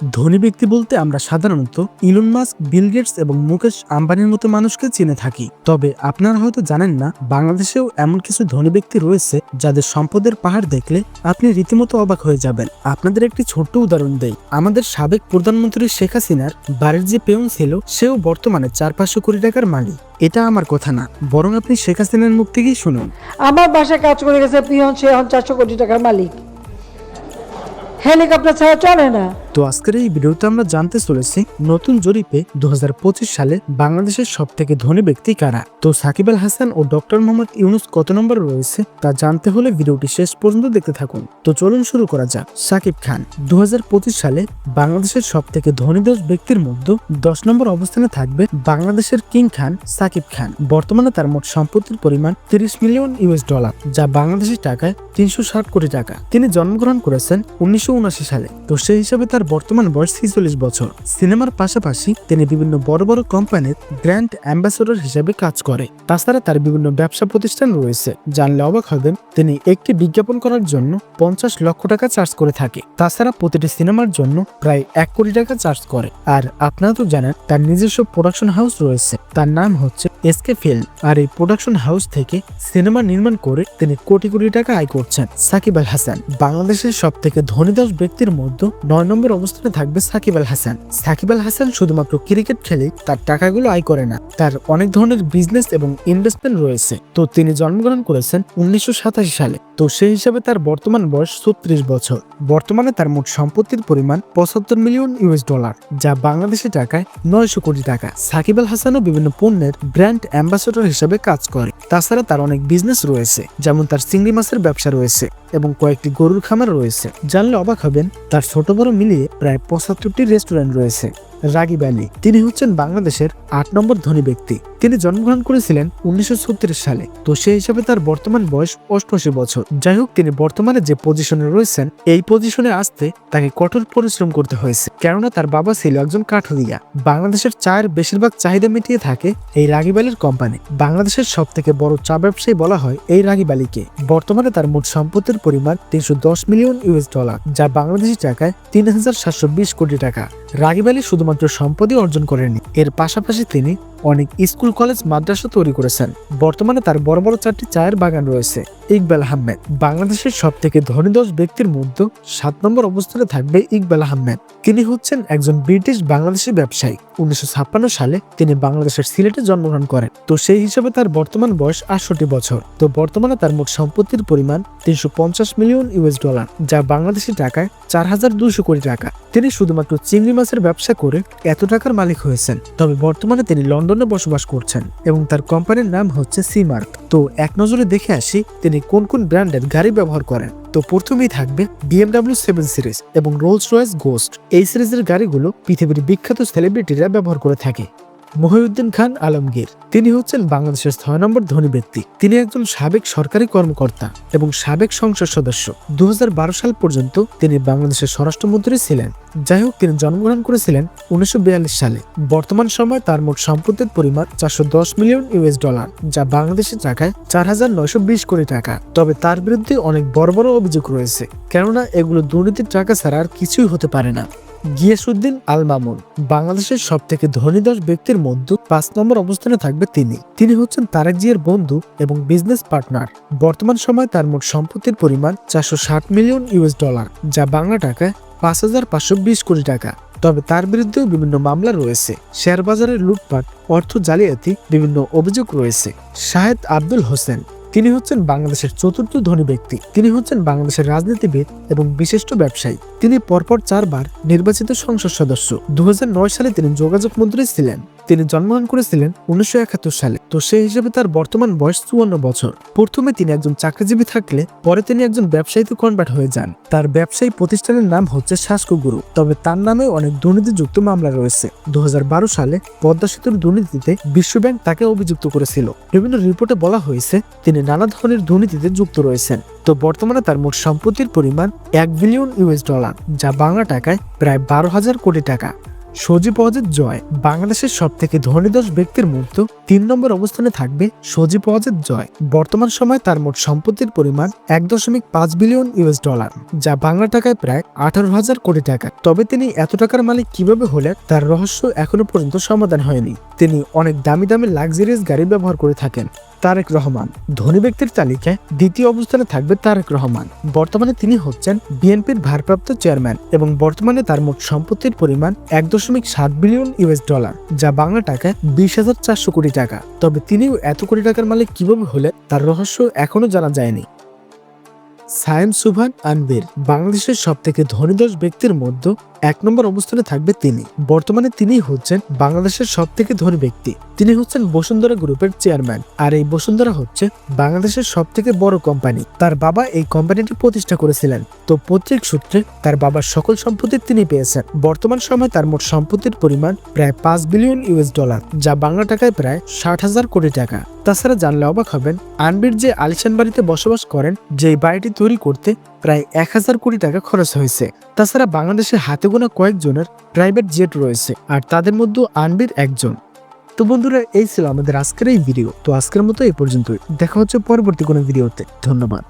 ধনী ব্যক্তি বলতে আমরা সাধারণত ইলন মাস্ক, বিল গেটস এবং মুকেশ আম্বানির মতো মানুষকে চিনে থাকি। তবে আপনারা হয়তো জানেন না, বাংলাদেশেও এমন কিছু ধনী ব্যক্তি রয়েছে যাদের সম্পদের পাহাড় দেখলে আপনি রীতিমতো অবাক হয়ে যাবেন। আপনাদের একটি ছোট্ট উদাহরণ দেই। আমাদের সাবেক প্রধানমন্ত্রী শেখ হাসিনার বাড়ির যে পেয়ন ছিল, সেও বর্তমানে চার পাঁচশো কোটি টাকার মালিক। এটা আমার কথা না, বরং আপনি শেখ হাসিনার মুখ থেকেই শুনুন। আমার বাসায় কাজ করে গেছে পিয়ন, সে এখন চারশো কোটি টাকার মালিক। হেলিকপ্টার ছাড়া চলে না। তো আজকের এই ভিডিওতে আমরা জানতে চলেছি, নতুন জরিপে দু হাজার পঁচিশ সালে বাংলাদেশের সব থেকে ধনী ব্যক্তি কারা? তো সাকিব আল হাসান ও ডক্টর মোহাম্মদ ইউনুস কত নম্বর রয়েছে তা জানতে হলে ভিডিওটি শেষ পর্যন্ত দেখতে থাকুন। তো চলুন শুরু করা যাক। সাকিব খান দু হাজার পঁচিশ সালে বাংলাদেশের সব থেকে ধনী দশ ব্যক্তির মধ্যে দশ নম্বর অবস্থানে থাকবে বাংলাদেশের কিং খান সাকিব খান। বর্তমানে তার মোট সম্পত্তির পরিমাণ তিরিশ মিলিয়ন ইউএস ডলার, যা বাংলাদেশি টাকায় তিনশো ষাট কোটি টাকা। তিনি জন্মগ্রহণ করেছেন উনিশশো উনআশি সালে। তো সেই হিসাবে তার বর্তমান বয়স ছিচল্লিশ বছর। সিনেমার পাশাপাশি তিনি বিভিন্ন বড় বড় কোম্পানির গ্র্যান্ড অ্যাম্বাসেডর হিসেবে কাজ করে। তাছাড়া তার বিভিন্ন ব্যবসা প্রতিষ্ঠান রয়েছে। জানলে অবাক হবেন, তিনি একটি বিজ্ঞাপন করার জন্য পঞ্চাশ লক্ষ টাকা চার্জ করে থাকে। তাছাড়া প্রতিটি সিনেমার জন্য প্রায় এক কোটি টাকা চার্জ করে। আর আপনারা তো জানেন, তার নিজস্ব প্রোডাকশন হাউস রয়েছে। তার নাম হচ্ছে এসকে ফিল্ম আর এই প্রোডাকশন হাউস থেকে সিনেমা নির্মাণ করে তিনি কোটি কোটি টাকা আয় করছেন সাকিব আল হাসান। বাংলাদেশের সব থেকে ধনী দশ ব্যক্তির মধ্যে নয় নম্বর অবস্থানে থাকবে সাকিব আল হাসান। সাকিব আল হাসান শুধুমাত্র ক্রিকেট খেলে তার টাকাগুলো আয় করে না, তার অনেক ধরনের বিজনেস এবং ইনভেস্টমেন্ট রয়েছে। তো তিনি জন্মগ্রহণ করেছেন উনিশশো সাতাশি সালে, তো সেই হিসাবে তার বর্তমান বয়স ছত্রিশ বছর। বর্তমানে তার মোট সম্পত্তির পরিমাণ পঁচাত্তর মিলিয়ন ইউএস ডলার যা বাংলাদেশি টাকায় নয়শো কোটি টাকা। সাকিব আল হাসানও বিভিন্ন পণ্যের ব্র্যান্ড অ্যাম্বাসেডর হিসেবে কাজ করে। তাছাড়া তার অনেক বিজনেস রয়েছে, যেমন তার চিংড়ি মাছের ব্যবসা রয়েছে এবং কয়েকটি গরুর খামার রয়েছে। জানলে অবাক হবেন, তার ছোট বড় মিলিয়ে প্রায় পঁচাত্তরটি রেস্টুরেন্ট রয়েছে। রাগিব আলী, তিনি হচ্ছেন বাংলাদেশের আট নম্বর ধনী ব্যক্তি। তিনি জন্মগ্রহণ করেছিলেন উনিশশো সালে, তো সেই হিসাবে তার বর্তমান বয়স অষ্টআশি বছর। যাই হোক, তিনি বর্তমানে যে পজিশনে রয়েছেন, এই পজিশনে আসতে তাকে কঠোর পরিশ্রম করতে হয়েছে, কেননা তার বাবা ছিল একজন কাঠুরিয়া। বাংলাদেশের চায়ের বেশিরভাগ চাহিদা মিটিয়ে থাকে এই রাগিব আলীর কোম্পানি। বাংলাদেশের সব থেকে বড় চা ব্যবসায়ী বলা হয় এই রাগিব আলীকে বর্তমানে তার মোট সম্পত্তির পরিমাণ তিনশো দশ মিলিয়ন ইউএস ডলার, যা বাংলাদেশি টাকায় তিন হাজার সাতশো বিশ কোটি টাকা। রাগিব আলী শুধুমাত্র সম্পদই অর্জন করেনি এর পাশাপাশি তিনি অনেক স্কুল কলেজ মাদ্রাসা তৈরি করেছেন। বর্তমানে তার বড় বড় চারটি চায়ের বাগান রয়েছে। ইকবাল আহমেদ। বাংলাদেশের সব থেকে ধনী দশ ব্যক্তির মধ্যে সাত নম্বর অবস্থানে থাকবে ইকবাল আহমেদ। তিনি হচ্ছেন একজন ব্রিটিশ বাংলাদেশি ব্যবসায়ী। উনিশশো ছাপ্পান্ন সালে তিনি বাংলাদেশের সিলেটে জন্মগ্রহণ করেন। তো সেই হিসাবে তার বর্তমান বয়স আটষট্টি বছর। তো বর্তমানে তার মোট সম্পত্তির পরিমাণ তিনশো পঞ্চাশ মিলিয়ন ইউএস ডলার, যা বাংলাদেশি টাকায় চার হাজার দুশো কোটি টাকা। তিনি শুধুমাত্র চিংড়ি মাছের ব্যবসা করে এত টাকার মালিক হয়েছেন। তবে বর্তমানে তিনি লন্ডনে বসবাস করছেন এবং তার কোম্পানির নাম হচ্ছে সিমার্ক। তো এক নজরে দেখে আসি, তিনি কোন কোন ব্র্যান্ডের গাড়ি ব্যবহার করেন? তো প্রথমেই থাকবে বিএমডাব্লিউ সেভেন সিরিজ এবং রোলস রয়েস গোস্ট এই সিরিজের গাড়িগুলো পৃথিবীর বিখ্যাত সেলিব্রিটিরা ব্যবহার করে থাকে। মহিউদ্দিন খান আলমগীর। তিনি হচ্ছেন বাংলাদেশের ছয় নম্বর ধনী ব্যক্তি। তিনি একজন সাবেক সরকারি কর্মকর্তা এবং সাবেক সংসদ সদস্য। দু সাল পর্যন্ত তিনি বাংলাদেশের স্বরাষ্ট্রমন্ত্রী ছিলেন। যাই হোক, তিনি জন্মগ্রহণ করেছিলেন উনিশশো সালে। বর্তমান সময় তার মোট সম্পত্তির পরিমাণ চারশো দশ মিলিয়ন ইউএস ডলার, যা বাংলাদেশের টাকায় চার হাজার নয়শো বিশ কোটি টাকা। তবে তার বিরুদ্ধে অনেক বড় বড় অভিযোগ রয়েছে, কেননা এগুলো দুর্নীতির টাকা ছাড়া আর কিছুই হতে পারে না। গিয়াসুদ্দিন আল মামুন বাংলাদেশের সব থেকে ধনী দশ ব্যক্তির মধ্যে পাঁচ নম্বর অবস্থানে থাকবে তিনি। তিনি হচ্ছেন তারেক জিয়ার বন্ধু এবং বিজনেস পার্টনার বর্তমান সময় তার মোট সম্পত্তির পরিমাণ চারশো ষাট মিলিয়ন ইউএস ডলার, যা বাংলা টাকায় পাঁচ হাজার পাঁচশো বিশ কোটি টাকা। তবে তার বিরুদ্ধেও বিভিন্ন মামলা রয়েছে। শেয়ার বাজারের লুটপাট, অর্থ জালিয়াতি, বিভিন্ন অভিযোগ রয়েছে। শাহেদ আব্দুল হোসেন তিনি হচ্ছেন বাংলাদেশের চতুর্থ ধনী ব্যক্তি। তিনি হচ্ছেন বাংলাদেশের রাজনীতিবিদ এবং বিশিষ্ট ব্যবসায়ী। তিনি পরপর চারবার নির্বাচিত সংসদ সদস্য। দু হাজার নয় সালে তিনি যোগাযোগ মন্ত্রী ছিলেন। তিনি জন্মগ্রহণ করেছিলেন উনিশশো একাত্তর সালে। তো সেই হিসেবে তার বর্তমান বয়স চুয়ান্ন বছর। প্রথমে তিনি একজন চাকরিজীবী থাকলে পরে তিনি একজন ব্যবসায়ীতে কনভার্ট হয়ে যান। তার ব্যবসায়ী প্রতিষ্ঠানের নাম হচ্ছে শাসকু গুরু। তবে তার নামে অনেক দুর্নীতিযুক্ত মামলা রয়েছে। দুহাজার বারো সালে পদ্মা সেতুর দুর্নীতিতে বিশ্বব্যাংক তাকে অভিযুক্ত করেছিল। বিভিন্ন রিপোর্টে বলা হয়েছে, তিনি নানা ধরনের দুর্নীতিতে যুক্ত রয়েছেন। তো বর্তমানে তার মোট সম্পত্তির পরিমাণ এক বিলিয়ন ইউএস ডলার, যা বাংলা টাকায় প্রায় বারো হাজার কোটি টাকা। সজীব ওয়াজেদ জয়, বাংলাদেশের সব থেকে ধনী দশ ব্যক্তির মধ্যে তিন নম্বর অবস্থানে থাকবে সজীব ওয়াজেদ জয়। বর্তমান সময়ে তার মোট সম্পত্তির পরিমাণ এক দশমিক পাঁচ বিলিয়ন ইউএস ডলার, যা বাংলা টাকায় প্রায় আঠারো হাজার কোটি টাকা। তবে তিনি এত টাকার মালিক কীভাবে হলেন, তার রহস্য এখনও পর্যন্ত সমাধান হয়নি। তিনি অনেক দামি দামি লাক্সারিয়াস গাড়ি ব্যবহার করে থাকেন। তারেক রহমান। ধনী ব্যক্তির তালিকায় দ্বিতীয় অবস্থানে থাকবে তারেক রহমান। বর্তমানে তিনি হচ্ছেন বিএনপির ভারপ্রাপ্ত চেয়ারম্যান এবং বর্তমানে তার মোট সম্পত্তির পরিমাণ এক দশমিক সাত বিলিয়ন ইউএস ডলার, যা বাংলা টাকায় বিশ হাজার চারশো কোটি টাকা। তবে তিনিও এত কোটি টাকার মালিক কীভাবে হলে তার রহস্য এখনও জানা যায়নি। সায়েম সুভান আনবির, বাংলাদেশের সব থেকে ধনী দশ ব্যক্তির মধ্যে এক নম্বর অবস্থানে থাকবে তিনি। বর্তমানে তিনি হচ্ছেন বাংলাদেশের সব থেকে ধনী ব্যক্তি। তিনি হচ্ছেন বসুন্ধরা গ্রুপের চেয়ারম্যান। আর এই বসুন্ধরা হচ্ছে বাংলাদেশের সব থেকে বড় কোম্পানি। তার বাবা এই কোম্পানিটি প্রতিষ্ঠা করেছিলেন। তো পৈতৃক সূত্রে তার বাবার সকল সম্পত্তি তিনি পেয়েছেন। বর্তমান সময়ে তার মোট সম্পত্তির পরিমাণ প্রায় পাঁচ বিলিয়ন ইউএস ডলার, যা বাংলা টাকায় প্রায় ষাট হাজার কোটি টাকা। তাছাড়া জানলে অবাক হবেন, আনবির যে আলিশান বাড়িতে বসবাস করেন যে বাড়িটি তৈরি করতে প্রায় এক হাজার কোটি টাকা খরচ হয়েছে। তাছাড়া বাংলাদেশে হাতে গোনা কয়েকজনের প্রাইভেট জেট রয়েছে আর তাদের মধ্যে আনবির একজন। তো বন্ধুরা, এই ছিল আমাদের আজকের এই ভিডিও তো আজকের মতো এই পর্যন্তই। দেখা হচ্ছে পরবর্তী কোনো ভিডিওতে ধন্যবাদ।